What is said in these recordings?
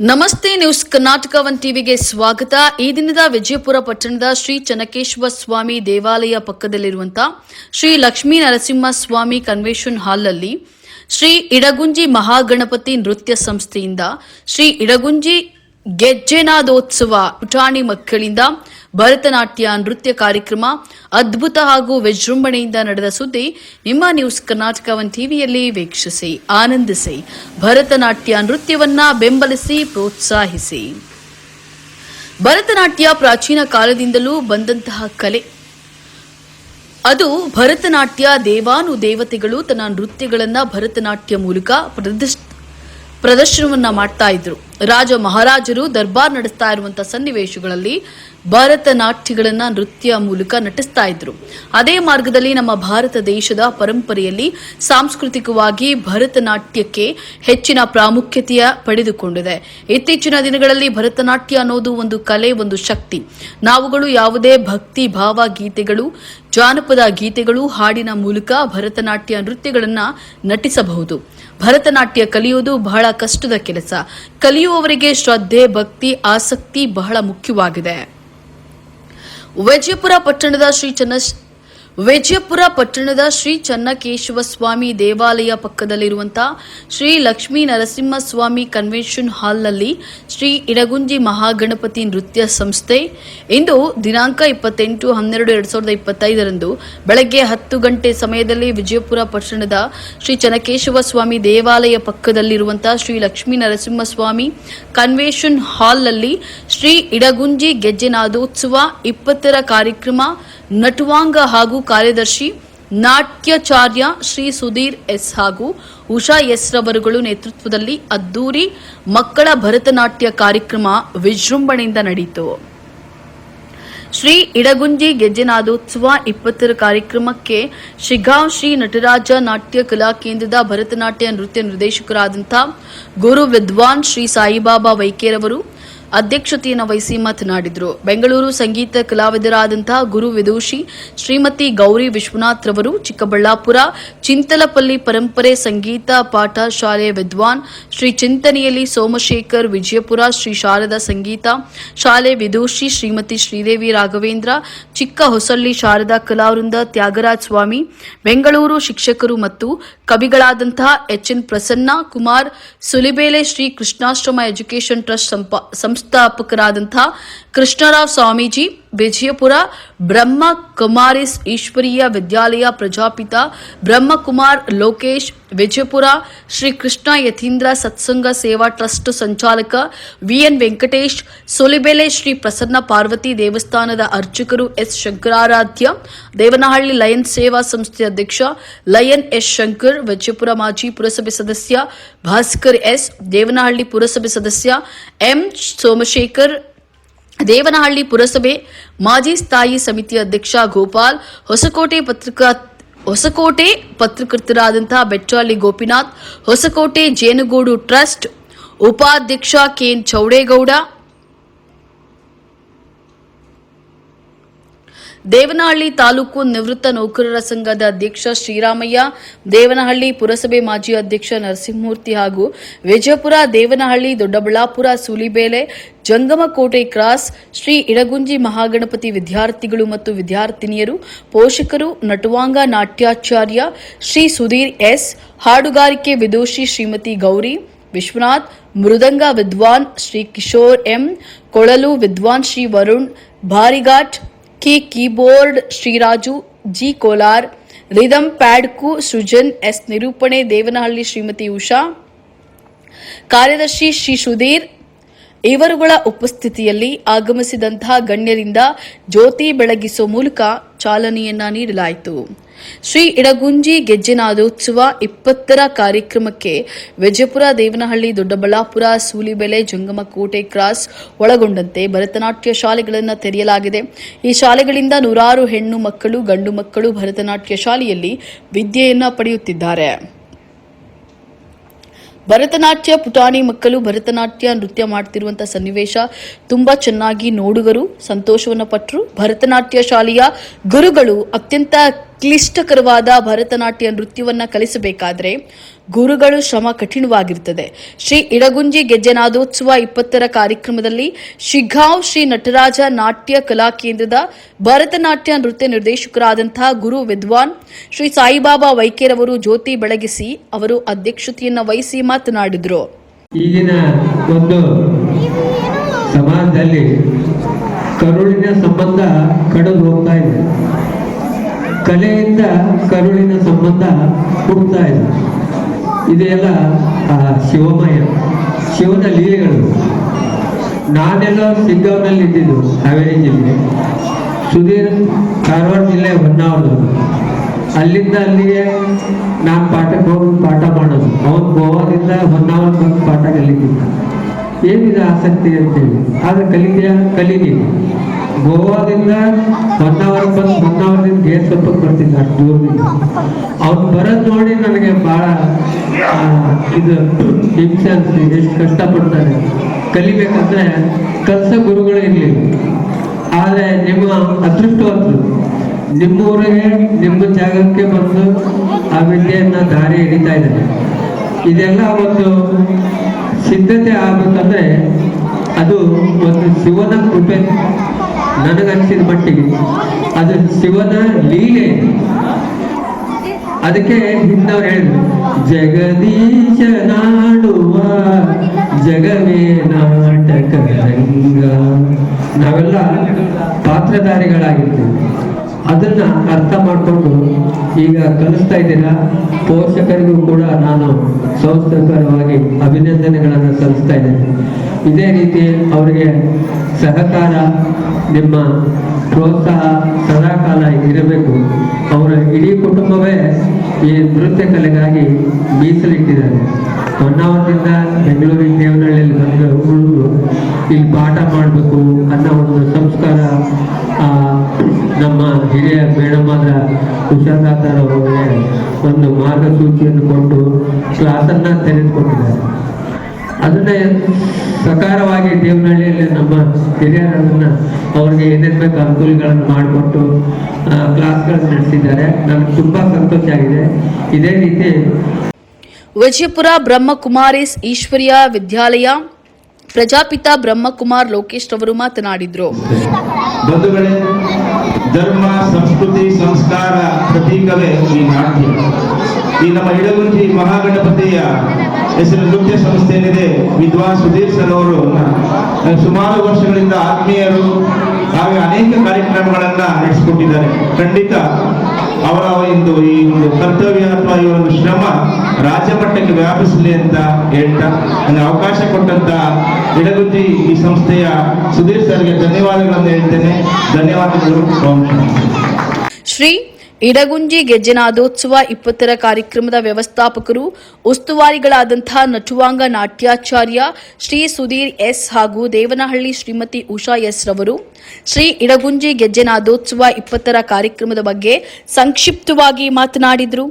ನಮಸ್ತೆ news Karnataka one ಟಿವಿಗೆ ಸ್ವಾಗತ. ಈ ದಿನದ ವಿಜಯಪುರ ಪಟ್ಟಣದ ಶ್ರೀ ಚನಕೇಶ್ವರ ಸ್ವಾಮಿ ದೇವಾಲಯ ಪಕ್ಕದಲ್ಲಿರುವಂತಹ ಶ್ರೀ ಲಕ್ಷ್ಮೀ ನರಸಿಂಹ ಸ್ವಾಮಿ ಕನ್ವೆನ್ಷನ್ ಹಾಲ್ನಲ್ಲಿ ಶ್ರೀ ಇಡಗುಂಜಿ ಮಹಾಗಣಪತಿ ನೃತ್ಯ ಸಂಸ್ಥೆಯಿಂದ ಶ್ರೀ ಇಡಗುಂಜಿ ಗೆಜ್ಜೆನಾದೋತ್ಸವ ಪುಟಾಣಿ ಮಕ್ಕಳಿಂದ ಭರತನಾಟ್ಯ ನೃತ್ಯ ಕಾರ್ಯಕ್ರಮ, ಅದ್ಭುತ ಹಾಗೂ ವಿಜೃಂಭಣೆಯಿಂದ ನಡೆದ ಸುದ್ದಿ ನಿಮ್ಮ ನ್ಯೂಸ್ ಕರ್ನಾಟಕ ಒನ್ ಟಿವಿಯಲ್ಲಿ ವೀಕ್ಷಿಸಿ. ಆನಂದಿಸಿ. ಭರತನಾಟ್ಯ ನೃತ್ಯವನ್ನ ಬೆಂಬಲಿಸಿ, ಪ್ರೋತ್ಸಾಹಿಸಿ. ಭರತನಾಟ್ಯ ಪ್ರಾಚೀನ ಕಾಲದಿಂದಲೂ ಬಂದಂತಹ ಕಲೆ. ಅದು ಭರತನಾಟ್ಯ ದೇವಾನು ದೇವತೆಗಳು ತನ್ನ ನೃತ್ಯಗಳನ್ನ ಭರತನಾಟ್ಯ ಮೂಲಕ ಪ್ರದರ್ಶ ಪ್ರದರ್ಶನವನ್ನ ಮಾಡ್ತಾ ಇದ್ರು. ರಾಜ ಮಹಾರಾಜರು ದರ್ಬಾರ್ ನಡೆಸ್ತಾ ಇರುವಂತಹ ಸನ್ನಿವೇಶಗಳಲ್ಲಿ ಭರತನಾಟ್ಯಗಳನ್ನ ನೃತ್ಯ ಮೂಲಕ ನಟಿಸ್ತಾ ಇದ್ರು. ಅದೇ ಮಾರ್ಗದಲ್ಲಿ ನಮ್ಮ ಭಾರತ ದೇಶದ ಪರಂಪರೆಯಲ್ಲಿ ಸಾಂಸ್ಕೃತಿಕವಾಗಿ ಭರತನಾಟ್ಯಕ್ಕೆ ಹೆಚ್ಚಿನ ಪ್ರಾಮುಖ್ಯತೆಯ ಪಡೆದುಕೊಂಡಿದೆ. ಇತ್ತೀಚಿನ ದಿನಗಳಲ್ಲಿ ಭರತನಾಟ್ಯ ಅನ್ನೋದು ಒಂದು ಕಲೆ, ಒಂದು ಶಕ್ತಿ. ನಾವುಗಳು ಯಾವುದೇ ಭಕ್ತಿ, ಭಾವ ಗೀತೆಗಳು, ಜಾನಪದ ಗೀತೆಗಳು ಹಾಡಿನ ಮೂಲಕ ಭರತನಾಟ್ಯ ನೃತ್ಯಗಳನ್ನ ನಟಿಸಬಹುದು. ಭರತನಾಟ್ಯ ಕಲಿಯುವುದು ಬಹಳ ಕಷ್ಟದ ಕೆಲಸ. ಕಲಿಯುವವರಿಗೆ ಶ್ರದ್ಧೆ, ಭಕ್ತಿ, ಆಸಕ್ತಿ ಬಹಳ ಮುಖ್ಯವಾಗಿದೆ. ವಿಜಯಪುರ ಪಟ್ಟಣದ ಶ್ರೀ ಚನ್ನ ವಿಜಯಪುರ ಪಟ್ಟಣದ ಶ್ರೀ ಚನ್ನಕೇಶವ ಸ್ವಾಮಿ ದೇವಾಲಯ ಪಕ್ಕದಲ್ಲಿರುವಂತಹ ಶ್ರೀ ಲಕ್ಷ್ಮೀ ನರಸಿಂಹ ಸ್ವಾಮಿ ಕನ್ವೆನ್ಷನ್ ಹಾಲ್ನಲ್ಲಿ ಶ್ರೀ ಇಡಗುಂಜಿ ಮಹಾಗಣಪತಿ ನೃತ್ಯ ಸಂಸ್ಥೆ ಇಂದು ದಿನಾಂಕ ಇಪ್ಪತ್ತೆಂಟು ಹನ್ನೆರಡು ಎರಡ್ ಸಾವಿರದ ಇಪ್ಪತ್ತೈದರಂದು ಬೆಳಗ್ಗೆ ಹತ್ತು ಗಂಟೆ ಸಮಯದಲ್ಲಿ ವಿಜಯಪುರ ಪಟ್ಟಣದ ಶ್ರೀ ಚನ್ನಕೇಶವ ಸ್ವಾಮಿ ದೇವಾಲಯ ಪಕ್ಕದಲ್ಲಿರುವಂತಹ ಶ್ರೀ ಲಕ್ಷ್ಮೀ ನರಸಿಂಹ ಸ್ವಾಮಿ ಕನ್ವೆನ್ಷನ್ ಹಾಲ್ನಲ್ಲಿ ಶ್ರೀ ಇಡಗುಂಜಿ ಗೆಜ್ಜೆನಾದೋತ್ಸವ ಇಪ್ಪತ್ತರ ಕಾರ್ಯಕ್ರಮ ನಟುವಾಂಗ ಹಾಗೂ ಕಾರ್ಯದರ್ಶಿ ನಾಟ್ಯಾಚಾರ್ಯ ಶ್ರೀ ಸುಧೀರ್ ಎಸ್ ಹಾಗೂ ಉಷಾ ಎಸ್ ರವರುಗಳು ನೇತೃತ್ವದಲ್ಲಿ ಅದ್ದೂರಿ ಮಕ್ಕಳ ಭರತನಾಟ್ಯ ಕಾರ್ಯಕ್ರಮ ವಿಜೃಂಭಣೆಯಿಂದ ನಡೆಯಿತು. ಶ್ರೀ ಇಡಗುಂಜಿ ಗೆಜ್ಜೆನಾದೋತ್ಸವ ಇಪ್ಪತ್ತರ ಕಾರ್ಯಕ್ರಮಕ್ಕೆ ಶಿಗಾಂವ್ ಶ್ರೀ ನಟರಾಜ ನಾಟ್ಯ ಕಲಾ ಕೇಂದ್ರದ ಭರತನಾಟ್ಯ ನೃತ್ಯ ನಿರ್ದೇಶಕರಾದಂಥ ಗುರು ವಿದ್ವಾನ್ ಶ್ರೀ ಸಾಯಿಬಾಬಾ ವೈಕೇರವರು ಅಧ್ಯಕ್ಷತೆಯನ್ನು ವಹಿಸಿ ಮಾತನಾಡಿದರು. ಬೆಂಗಳೂರು ಸಂಗೀತ ಕಲಾವಿದರಾದಂತಹ ಗುರು ವಿದೂಷಿ ಶ್ರೀಮತಿ ಗೌರಿ ವಿಶ್ವನಾಥ್ ರವರು, ಚಿಕ್ಕಬಳ್ಳಾಪುರ ಚಿಂತಲಪಲ್ಲಿ ಪರಂಪರೆ ಸಂಗೀತ ಪಾಠ ಶಾಲೆಯ ವಿದ್ವಾನ್ ಶ್ರೀ ಚಿಂತನೆಯಲ್ಲಿ ಸೋಮಶೇಖರ್, ವಿಜಯಪುರ ಶ್ರೀ ಶಾರದಾ ಸಂಗೀತ ಶಾಲೆ ವಿದೂಷಿ ಶ್ರೀಮತಿ ಶ್ರೀದೇವಿ ರಾಘವೇಂದ್ರ ಚಿಕ್ಕ ಹೊಸಳ್ಳಿ ಶಾರದಾ ಕಲಾವೃಂದ ತ್ಯಾಗರಾಜ್ ಸ್ವಾಮಿ, ಬೆಂಗಳೂರು ಶಿಕ್ಷಕರು ಮತ್ತು ಕವಿಗಳಾದಂತಹ H N Prasanna Kumar, Sulibele Shri Krishnashrama education trust ಸಂಸ್ಥಾಪಕರಾದಂತಹ Krishnarao Swamiji Vijayapura Brahma Kumaris ಈಶ್ವರೀಯ ವಿದ್ಯಾಲಯ ಪ್ರಜಾಪಿತ ಬ್ರಹ್ಮಕುಮಾರ್ ಲೋಕೇಶ್, ವಿಜಯಪುರ ಶ್ರೀ ಕೃಷ್ಣ ಯತೀಂದ್ರ ಸತ್ಸಂಗ ಸೇವಾ ಟ್ರಸ್ಟ್ ಸಂಚಾಲಕ ವಿಎನ್ ವೆಂಕಟೇಶ್, ಸೊಲಿಬೆಲೆ ಶ್ರೀ ಪ್ರಸನ್ನ ಪಾರ್ವತಿ ದೇವಸ್ಥಾನದ ಅರ್ಚಕರು ಎಸ್ ಶಂಕರಾರಾಧ್ಯ, ದೇವನಹಳ್ಳಿ ಲಯನ್ ಸೇವಾ ಸಂಸ್ಥೆ ಅಧ್ಯಕ್ಷ ಲಯನ್ ಎಸ್ ಶಂಕರ್, ವಿಜಯಪುರ ಮಾಜಿ ಪುರಸಭೆ ಸದಸ್ಯ ಭಾಸ್ಕರ್ ಎಸ್, ದೇವನಹಳ್ಳಿ ಪುರಸಭೆ ಸದಸ್ಯ ಎಂ ಸೋಮಶೇಖರ್, ದೇವನಹಳ್ಳಿ ಪುರಸಭೆ ಮಾಜಿ ಸ್ಥಾಯಿ ಸಮಿತಿ ಅಧ್ಯಕ್ಷ ಗೋಪಾಲ್, ಹೊಸಕೋಟೆ ಪತ್ರಿಕಾ, ಹೊಸಕೋಟೆ ಪತ್ರಕರ್ತರಾದಂತಹ ಬೆಟ್ಟಾಳಿ ಗೋಪಿನಾಥ್, ಹೊಸಕೋಟೆ ಜೇನುಗೂಡು ಟ್ರಸ್ಟ್ ಉಪಾಧ್ಯಕ್ಷ ಕೆಎನ್ ಚೌಡೇಗೌಡ ದೇವನಹಳ್ಳಿ ತಾಲೂಕು ನಿವೃತ್ತ ನೌಕರರ ಸಂಘದ ಅಧ್ಯಕ್ಷ ಶ್ರೀರಾಮಯ್ಯ, ದೇವನಹಳ್ಳಿ ಪುರಸಭೆ ಮಾಜಿ ಅಧ್ಯಕ್ಷ ನರಸಿಂಹಮೂರ್ತಿ ಹಾಗೂ ವಿಜಯಪುರ, ದೇವನಹಳ್ಳಿ ದೊಡ್ಡಬಳ್ಳಾಪುರ ಸೂಲಿಬೇಲೆ, ಜಂಗಮಕೋಟೆ ಕ್ರಾಸ್, ಶ್ರೀ ಇಡಗುಂಜಿ ಮಹಾಗಣಪತಿ ವಿದ್ಯಾರ್ಥಿಗಳು ಮತ್ತು ವಿದ್ಯಾರ್ಥಿನಿಯರು, ಪೋಷಕರು, ನಟವಾಂಗ ನಾಟ್ಯಾಚಾರ್ಯ ಶ್ರೀ ಸುಧೀರ್ ಎಸ್, ಹಾಡುಗಾರಿಕೆ ವಿದೋಷಿ ಶ್ರೀಮತಿ ಗೌರಿ, ವಿಶ್ವನಾಥ್, ಮೃದಂಗ ವಿದ್ವಾನ್ ಶ್ರೀ ಕಿಶೋರ್ ಎಂ, ಕೊಳಲು ವಿದ್ವಾನ್ Shri Varun, Bharighat K keyboard Shriraju G Kolar rhythm ಪ್ಯಾಡ್ಕು Srujan S ನಿರೂಪಣೆ ದೇವನಹಳ್ಳಿ ಶ್ರೀಮತಿ ಉಷಾ ಕಾರ್ಯದರ್ಶಿ ಶ್ರೀ ಸುಧೀರ್ ಇವರುಗಳ ಉಪಸ್ಥಿತಿಯಲ್ಲಿ ಆಗಮಿಸಿದಂತಹ ಗಣ್ಯರಿಂದ ಜ್ಯೋತಿ ಬೆಳಗಿಸುವ ಮೂಲಕ ಚಾಲನೆಯನ್ನ ನೀಡಲಾಯಿತು. ಶ್ರೀ ಇಡಗುಂಜಿ ಗೆಜ್ಜೆನಾದೋತ್ಸವ ಇಪ್ಪತ್ತರ ಕಾರ್ಯಕ್ರಮಕ್ಕೆ ವಿಜಯಪುರ ದೇವನಹಳ್ಳಿ ದೊಡ್ಡಬಳ್ಳಾಪುರ ಸೂಲಿಬೆಲೆ ಜಂಗಮಕೋಟೆ ಕ್ರಾಸ್ ಒಳಗೊಂಡಂತೆ ಭರತನಾಟ್ಯ ಶಾಲೆಗಳನ್ನು ತೆರೆಯಲಾಗಿದೆ. ಈ ಶಾಲೆಗಳಿಂದ ನೂರಾರು ಹೆಣ್ಣು ಮಕ್ಕಳು ಗಂಡು ಮಕ್ಕಳು ಭರತನಾಟ್ಯ ಶಾಲೆಯಲ್ಲಿ ವಿದ್ಯೆಯನ್ನು ಪಡೆಯುತ್ತಿದ್ದಾರೆ. ಭರತನಾಟ್ಯ, ಪುಟಾಣಿ ಮಕ್ಕಳು ಭರತನಾಟ್ಯ ನೃತ್ಯ ಮಾಡ್ತಿರುವಂತಹ ಸನ್ನಿವೇಶ. ತುಂಬಾ ಚೆನ್ನಾಗಿ ನೋಡುಗರು, ಸಂತೋಷವನ್ನು ಪಟ್ಟರು ಭರತನಾಟ್ಯ ಶಾಲೆಯ ಗುರುಗಳು ಅತ್ಯಂತ ಕ್ಲಿಷ್ಟಕರವಾದ ಭರತನಾಟ್ಯ ನೃತ್ಯವನ್ನ ಕಲಿಸಬೇಕಾದ್ರೆ ಗುರುಗಳು ಶ್ರಮ ಕಠಿಣವಾಗಿರುತ್ತದೆ ಶ್ರೀ ಇಡಗುಂಜಿ ಗೆಜ್ಜನಾದೋತ್ಸವ ಇಪ್ಪತ್ತರ ಕಾರ್ಯಕ್ರಮದಲ್ಲಿ ಶಿಗ್ಗಾಂವ್ ಶ್ರೀ ನಟರಾಜ ನಾಟ್ಯ ಕಲಾ ಕೇಂದ್ರದ ಭರತನಾಟ್ಯ ನೃತ್ಯ ನಿರ್ದೇಶಕರಾದಂತಹ ಗುರು ವಿದ್ವಾನ್ ಶ್ರೀ ಸಾಯಿಬಾಬಾ ವೈಖೇರವರು ಜ್ಯೋತಿ ಬೆಳಗಿಸಿ ಅವರು ಅಧ್ಯಕ್ಷತೆಯನ್ನು ವಹಿಸಿ ಮಾತನಾಡಿದರು. ಈಗಿನ ಒಂದು ಸಮಾಜದಲ್ಲಿ ಕರುಳಿನ ಸಂಬಂಧ ಕಡಿದು ಹೋಗ್ತಾ ಇದೆ. ಕಲೆಯಿಂದ ಕರುಳಿನ ಸಂಬಂಧ ಹುಡ್ತಾ ಇದೆ ಇದೆಲ್ಲ, ಆ, ಶಿವಮಯ, ಶಿವನ ಲೀಲೆಗಳು. ನಾನೆಲ್ಲ ಸಿಗ್ಗಾವ್ನಲ್ಲಿ ಇದ್ದಿದ್ದು ಹಾವೇರಿ ಜಿಲ್ಲೆ. ಸುಧೀರ್ ಕಾರವಾರ ಜಿಲ್ಲೆ ಹೊನ್ನಾವರದವರು. ಅಲ್ಲಿಂದ ಅಲ್ಲಿಗೆ ನಾನು ಪಾಠಕ್ಕೆ ಹೋಗಿ ಪಾಠ ಮಾಡೋದು. ಅವನು ಗೋವಾದಿಂದ ಹೊನ್ನಾವರ ಬಂದು ಪಾಠ ಕಲಿತಿದ್ದ. ಏನಿದೆ ಆಸಕ್ತಿ ಅಂತೇಳಿ. ಆದ್ರೆ ಕಲಿಕೆಯ ಕಲೀತೀನಿ ಗೋವಾದಿಂದ ಹೊನ್ನಾವರ ಬಂದು ಹೊನ್ನಾವರದಿಂದ ಗೇಟ್ ಸ್ವಲ್ಪ ಬರ್ತಿದ್ದ ಅಷ್ಟು ದೂರದಿಂದ ಅವ್ನು ಬರೋದು ನೋಡಿ ನನಗೆ ಬಹಳ ಇದು ಹಿಂಸೆ ಅನಿಸ್ತಿದೆ ಎಷ್ಟು ಕಷ್ಟಪಡ್ತಾರೆ. ಕಲಿಬೇಕಂದ್ರೆ ಕಲ್ಸ ಗುರುಗಳು ಇರಲಿ. ಆದ್ರೆ ನಿಮ್ಮ ಅದೃಷ್ಟವಂತರು ನಿಮ್ಮ ಊರಿಗೆ ನಿಮ್ಮ ಜಾಗಕ್ಕೆ ಬಂದು ಆ ವಿದ್ಯೆಯನ್ನ ದಾರಿ ಹಿಡಿತಾ ಇದ್ದಾರೆ. ಇದೆಲ್ಲ ಒಂದು ಸಿದ್ಧತೆ ಆಗ್ಬೇಕಂದ್ರೆ ಅದು ಒಂದು ಶಿವನ ಕೃಪೆ. ನನಗನ್ಸಿದ ಮಟ್ಟಿಗೆ ಅದು ಶಿವನ ಲೀಲೆ. ಅದಕ್ಕೆ ಹಿಂದವ್ರು ಹೇಳಿದ್ರು, ಜಗದೀಶ ನಾಡುವ, ಜಗವೇ ನಾಟಕ ರಂಗ. ನಾವೆಲ್ಲ ಪಾತ್ರಧಾರಿಗಳಾಗಿರ್ತೀವಿ ಅದನ್ನ ಅರ್ಥ ಮಾಡಿಕೊಂಡು ಈಗ ಕಲಿಸ್ತಾ ಇದ್ದೀರಾ? ಪೋಷಕರಿಗೂ ಕೂಡ ನಾನು ಸಂಸ್ಥಕರವಾಗಿ ಅಭಿನಂದನೆಗಳನ್ನು ಸಲ್ಲಿಸ್ತಾ ಇದ್ದೇನೆ. ಇದೇ ರೀತಿ ಅವರಿಗೆ ಸಹಕಾರ, ನಿಮ್ಮ ಪ್ರೋತ್ಸಾಹ, ಸದಾಕಾಲ ಇರಬೇಕು. ಅವರ ಇಡೀ ಕುಟುಂಬವೇ ಈ ನೃತ್ಯ ಕಲೆಗಾಗಿ ಮೀಸಲಿಟ್ಟಿದ್ದಾರೆ. ಹೊನ್ನಾವರದಿಂದ ಬೆಂಗಳೂರಿನ ದೇವನಹಳ್ಳಿಯಲ್ಲಿ ಬಂದು ಹುಡುಗರು ಇಲ್ಲಿ ಪಾಠ ಮಾಡಬೇಕು ಅನ್ನೋ ಒಂದು ಸಂಸ್ಕಾರ ನಮ್ಮ ಹಿರಿಯ ಮೇಡಮಾದ ಉಷಾದಾತಾರ್ ಅವರಿಗೆ ಒಂದು ಮಾರ್ಗಸೂಚಿಯನ್ನು ಕೊಟ್ಟು ಕ್ಲಾಸನ್ನು ತೆಗೆದುಕೊಟ್ಟಿದ್ದಾರೆ ಅದನ್ನ ಪ್ರಕಾರವಾಗಿ ದೇವನಹಳ್ಳಿಯಲ್ಲಿ ನಮ್ಮ ಹಿರಿಯರನ್ನ ಅವ್ರಿಗೆ ಏನೇನ್ ಬೇಕು ಅನುಕೂಲಗಳನ್ನು ಮಾಡಿಕೊಟ್ಟು ಕ್ಲಾಸ್ಗಳನ್ನು ನಡೆಸಿದ್ದಾರೆ. ನನಗೆ ತುಂಬಾ ಸಂತೋಷ ಆಗಿದೆ. ಇದೇ ರೀತಿ ವಿಜಯಪುರ ಬ್ರಹ್ಮಕುಮಾರಿಸ್ ಈಶ್ವರ್ಯ ವಿದ್ಯಾಲಯ ಪ್ರಜಾಪಿತ ಬ್ರಹ್ಮಕುಮಾರ್ ಲೋಕೇಶ್ ಅವರು ಮಾತನಾಡಿದ್ರು. ಬಂಧುಗಳೇ ಧರ್ಮ ಸಂಸ್ಕೃತಿ ಸಂಸ್ಕಾರ ಪ್ರತೀಕವೇ ಈ ನಾಟ್ಯ. ಈ ನಮ್ಮ ಇಡಗುಂಜಿ ಮಹಾಗಣಪತಿಯ ಹೆಸರು ನೃತ್ಯ ಸಂಸ್ಥೆ ಏನಿದೆ ವಿದ್ವಾನ್ ಸುಧೀರ್ ಸರ್ ಅವರು. ಸುಮಾರು ವರ್ಷಗಳಿಂದ ಆತ್ಮೀಯರು ಹಾಗೆ ಅನೇಕ ಕಾರ್ಯಕ್ರಮಗಳನ್ನ ನಡೆಸಿಕೊಟ್ಟಿದ್ದಾರೆ. ಖಂಡಿತ ಅವರ ಒಂದು ಈ ಒಂದು ಕರ್ತವ್ಯ ಅಥವಾ ಈ ಒಂದು ಶ್ರಮ ರಾಜ್ಯ ಮಟ್ಟಕ್ಕೆ ವ್ಯಾಪಿಸಲಿ ಅಂತ ಹೇಳ್ತಾ ನನಗೆ ಅವಕಾಶ ಕೊಟ್ಟಂತ ಇಡಗುಂಜಿ ಈ ಸಂಸ್ಥೆಯ ಸುಧೀರ್ ಸರ್ಗೆ ಧನ್ಯವಾದಗಳನ್ನು ಹೇಳ್ತೇನೆ. ಧನ್ಯವಾದಗಳು. ಶ್ರೀ ಇಡಗುಂಜಿ ಗೆಜ್ಜೆನಾದೋತ್ಸವ ಇಪ್ಪತ್ತರ ಕಾರ್ಯಕ್ರಮದ ವ್ಯವಸ್ಥಾಪಕರು, ಉಸ್ತುವಾರಿಗಳಾದಂತಹ ನಟುವಾಂಗ ನಾಟ್ಯಾಚಾರ್ಯ ಶ್ರೀ ಸುಧೀರ್ ಎಸ್ ಹಾಗೂ ದೇವನಹಳ್ಳಿ ಶ್ರೀಮತಿ ಉಷಾ ಎಸ್ ರವರು. ಶ್ರೀ ಇಡಗುಂಜಿ ಗೆಜ್ಜೆನಾದೋತ್ಸವ ಇಪ್ಪತ್ತರ ಕಾರ್ಯಕ್ರಮದ ಬಗ್ಗೆ ಸಂಕ್ಷಿಪ್ತವಾಗಿ ಮಾತನಾಡಿದರು.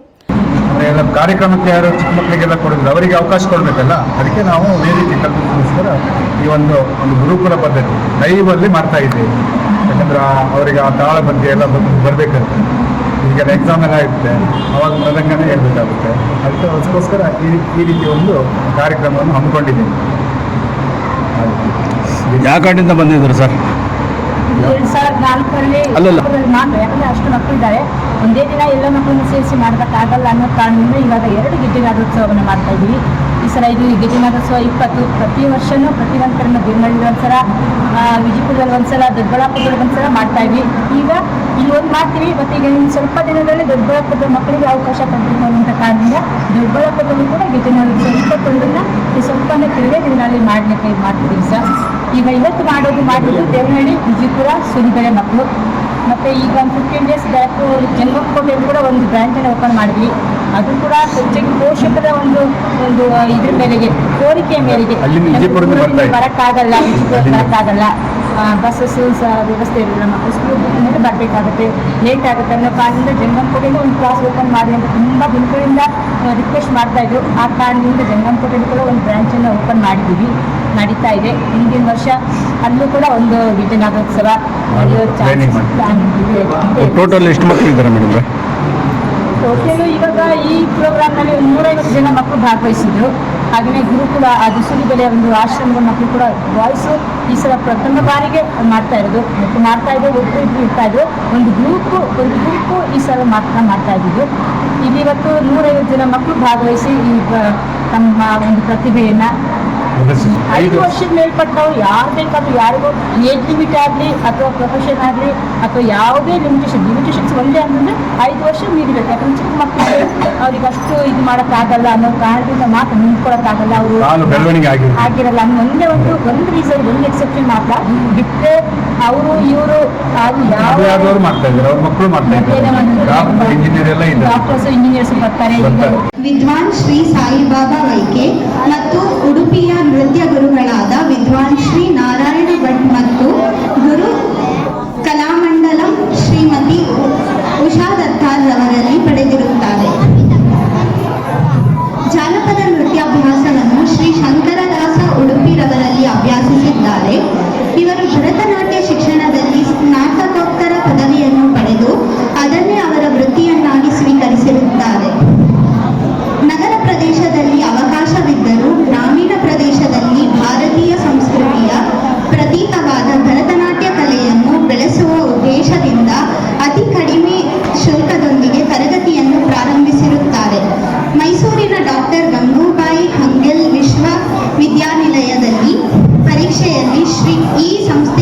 ಕಾರ್ಯಕ್ರಮಕ್ಕೆ ಯಾರು ಚಿಕ್ಕ ಮಕ್ಕಳಿಗೆಲ್ಲ ಕೊಡಿದ್ರು ಅವರಿಗೆ ಅವಕಾಶ ಕೊಡಬೇಕಲ್ಲ? ಅದಕ್ಕೆ ನಾವು ವೇದಿಕೆ ಕಲ್ಪಿಸೋಸ್ಕರ ಈ ಒಂದು ಒಂದು ಗುರುಕುಲ ಪದ್ಧತಿ ಲೈವಲ್ಲಿ ಮಾಡ್ತಾ ಇದ್ದೇವೆ. ಯಾಕಂದ್ರೆ ಅವರಿಗೆ ಆ ತಾಳ ಬಗ್ಗೆ ಎಲ್ಲ ಬರಬೇಕಂತ. ಈಗೆಲ್ಲ ಎಕ್ಸಾಮ್ ಎಲ್ಲ ಇರುತ್ತೆ ಅವಾಗ ಮೃದಂಗನೇ ಹೇಳ್ಬೇಕಾಗುತ್ತೆ. ಅದಕ್ಕೆ ಅದಕ್ಕೋಸ್ಕರ ಈ ಈ ರೀತಿ ಒಂದು ಕಾರ್ಯಕ್ರಮವನ್ನು ಹಮ್ಮಿಕೊಂಡಿದ್ದೀನಿ. ಯಾವ ಕಡೆಯಿಂದ ಬಂದಿದ್ರು ಸರ್? ಎರಡ್ ಸಾವಿರದ ನಾಲ್ಕರಲ್ಲಿ ಅಲ್ಲಲ್ಲ. ನಾನು ಯಾಕಂದ್ರೆ ಅಷ್ಟು ಮಕ್ಕಳಿದ್ದಾರೆ ಒಂದೇ ದಿನ ಎಲ್ಲ ಮಕ್ಕಳನ್ನು ಸೇರಿಸಿ ಮಾಡೋದಕ್ಕಾಗಲ್ಲ ಅನ್ನೋ ಕಾರಣದಿಂದ ಇವಾಗ ಎರಡು ಗಿಡ್ಡಿನಾದೋತ್ಸವವನ್ನು ಮಾಡ್ತಾ ಇದ್ದೀವಿ. ಈ ಸಲ ಇದು ಗಿಡ್ಡಿನಾದೋತ್ಸವ ಇಪ್ಪತ್ತು, ಪ್ರತಿ ವರ್ಷನೂ, ಪ್ರತಿ ಒಂದ್ಸಲ ಗಿರ್ನಳ್ಳಿ ಒಂದ್ಸಲ ವಿಜಯಪುರದಲ್ಲಿ ಒಂದ್ಸಲ, ದೊಡ್ಡಬಳ್ಳಾಪುರದಲ್ಲಿ ಒಂದ್ಸಲ ಮಾಡ್ತಾ ಇದ್ವಿ. ಈಗ ಇಲ್ಲಿ ಒಂದು ಮಾಡ್ತೀವಿ, ಮತ್ತು ಈಗ ಇನ್ನು ಸ್ವಲ್ಪ ದಿನದಲ್ಲಿ ದೊಡ್ಡಬಳ್ಳಾಪುರದ ಮಕ್ಕಳಿಗೆ ಅವಕಾಶ ಕೊಡಬೇಕು ಅನ್ನೋ ಕಾರಣದಿಂದ ದೊಡ್ಡಬಳ್ಳಾಪುರದಲ್ಲಿ ಕೂಡ ಗಿಡ್ಡಿನಾದೋತ್ಸವ ಇಪ್ಪತ್ತೊಂದನ್ನ ಈ ಸ್ವಲ್ಪ ತಿಳಿದೇ ದಿನಗಳಲ್ಲಿ ಮಾಡಲಿಕ್ಕೆ ಮಾಡ್ತಿದ್ದೀವಿ ಸರ್. ಈಗ ಇವತ್ತು ಮಾಡೋದು ಮಾಡಿದ್ದು ದೇವನಹಳ್ಳಿ, ವಿಜಯಪುರ ಸುರಿಬೆಳೆ ಮಕ್ಕಳು. ಮತ್ತು ಈಗ ಒಂದು ಫಿಫ್ಟೀನ್ ಡೇಸ್ ಬ್ಯಾಕ್ ಜನ್ಮಕೋಟೆಯಲ್ಲಿ ಕೂಡ ಒಂದು ಬ್ರ್ಯಾಂಚನ್ನು ಓಪನ್ ಮಾಡಿದ್ವಿ. ಅದು ಕೂಡ ಹೆಚ್ಚಾಗಿ ಪೋಷಕರ ಒಂದು ಒಂದು ಇದ್ರ ಮೇಲೆಗೆ ಕೋರಿಕೆಯ ಮೇರೆಗೆ ಬರಕ್ಕಾಗಲ್ಲ ಬರಕ್ಕಾಗಲ್ಲ. ಬಸ್ಸಸ್ ವ್ಯವಸ್ಥೆ ಇರಲಿಲ್ಲ ಮಕ್ಕಳು ಸ್ಕೂಲ್ ಮೇಲೆ ಬರಬೇಕಾಗುತ್ತೆ. ಲೇಟ್ ಆಗುತ್ತೆ. ಅನ್ನೋ ಕಾರಣದಿಂದ ಜಂಗಮಕೋಟೆಯಿಂದ ಒಂದು ಕ್ಲಾಸ್ ಓಪನ್ ಮಾಡಿ ಅಂತ ತುಂಬ ದಿನಗಳಿಂದ ರಿಕ್ವೆಸ್ಟ್ ಮಾಡ್ತಾ ಇದ್ರು. ಆ ಕಾರಣದಿಂದ ಜಂಗಮಕೋಟೆಯಲ್ಲಿ ಕೂಡ ಒಂದು ಬ್ರಾಂಚನ್ನು ಓಪನ್ ಮಾಡಿದ್ದೀವಿ. ನಡೀತಾ ಇದೆ. ಹಿಂದಿನ ವರ್ಷ ಅಲ್ಲೂ ಕೂಡ ಒಂದು ಇದೆ ಟೋಟಲ್ ಎಷ್ಟು ಮಕ್ಕಳಿದ್ದಾರೆ ಮೇಡಮ್ ಟೋಟಲು ಇವಾಗ ಈ ಪ್ರೋಗ್ರಾಮ್ನಲ್ಲಿ ನಲ್ಲಿ ನೂರೈವತ್ತು ಜನ ಮಕ್ಕಳು ಭಾಗವಹಿಸಿದ್ರು. ಹಾಗೆಯೇ ಗುರುಕುಲ ಅದು ಬೆಲೆಯ ಒಂದು ಆಶ್ರಮದ ಮಕ್ಕಳು ಕೂಡ ವಾಯ್ಸು ಈ ಸಲ ಪ್ರಥಮ ಬಾರಿಗೆ ಮಾಡ್ತಾ ಇರೋದು. ಮಾಡ್ತಾ ಇದ್ದು ಒಬ್ಬರು ಇಬ್ಬರು ಇರ್ತಾ ಇದ್ರು ಒಂದು ಗ್ರೂಪು ಒಂದು ಗ್ರೂಪು ಈ ಸಲ ಮಾತ್ರ ಮಾಡ್ತಾ ಇದ್ದಿದ್ದು. ಇಲ್ಲಿ ಇವತ್ತು ನೂರೈವತ್ತು ಜನ ಮಕ್ಕಳು ಭಾಗವಹಿಸಿ ಈ ತಮ್ಮ ಒಂದು ಪ್ರತಿಭೆಯನ್ನು ಐದು ವರ್ಷದ ಮೇಲ್ಪಟ್ಟವ್ರು ಯಾರು ಬೇಕಾದ್ರೂ ಯಾರಿಗೂ ಏಜ್ ಲಿಮಿಟ್ ಆಗಲಿ ಅಥವಾ ಪ್ರೊಫೆಷನ್ ಆಗಲಿ ಅಥವಾ ಯಾವುದೇ ಲಿಮಿಟೇಷನ್ ಲಿಮಿಟೇಷನ್ಸ್ ಒಂದೇ ಅಂತಂದ್ರೆ ಐದು ವರ್ಷ ಮೀರಿಬೇಕು. ಯಾಕಂದ್ರೆ ಚಿಕ್ಕ ಮಕ್ಕಳಿಗೆ ಅವ್ರಿಗೆ ಅಷ್ಟು ಇದು ಮಾಡೋಕ್ಕಾಗಲ್ಲ ಅನ್ನೋ ಕಾರಣದಿಂದ ಮಾತ್ರ ನಿಂತ್ಕೊಳ್ಳೋಕ್ಕಾಗಲ್ಲ ಅವರು ಬೆಳವಣಿಗೆ. ಆಗಿರಲ್ಲ ಅನ್ನೋ ಒಂದೇ ಒಂದು ಒಂದು ರೀಸನ್ ಒಂದು ಎಕ್ಸೆಪ್ಷನ್ ಮಾತ್ರ. ಬಿಟ್ಟರೆ ಅವರು ಇವರು ಅದು ಯಾವ ಮಾಡ್ತಾ ಇದ್ದಾರೆ. ಮಕ್ಕಳು ಮಾಡ್ತಾ ಡಾಕ್ಟರ್ ಇಂಜಿನಿಯರ್ ಎಲ್ಲ ಇದ್ದಾರೆ. ಡಾಕ್ಟರ್ಸ್ ಇಂಜಿನಿಯರ್ಸ್ ಬರ್ತಾರೆ. ವಿದ್ವಾನ್ ಶ್ರೀ ಸಾಯಿಬಾಬಾ ವೈಕೆ ಮತ್ತು ಉಡುಪಿಯ ನೃತ್ಯ ಗುರುಗಳಾದ ವಿದ್ವಾನ್ ಶ್ರೀ ನಾರಾಯಣ ಭಟ್ ಮತ್ತು ವಿಶ್ವವಿದ್ಯಾನಿಲಯದಲ್ಲಿ ಪರೀಕ್ಷೆಯಲ್ಲಿ ಶ್ರೀ ಈ ಸಂಸ್ಥೆಯ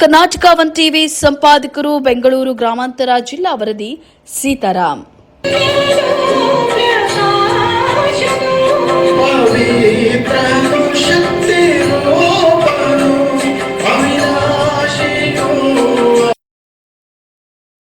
ಕರ್ನಾಟಕ ಒನ್ ಟಿವಿ ಸಂಪಾದಕರು ಬೆಂಗಳೂರು ಗ್ರಾಮಾಂತರ ಜಿಲ್ಲಾ ವರದಿ ಸೀತಾರಾಮ್.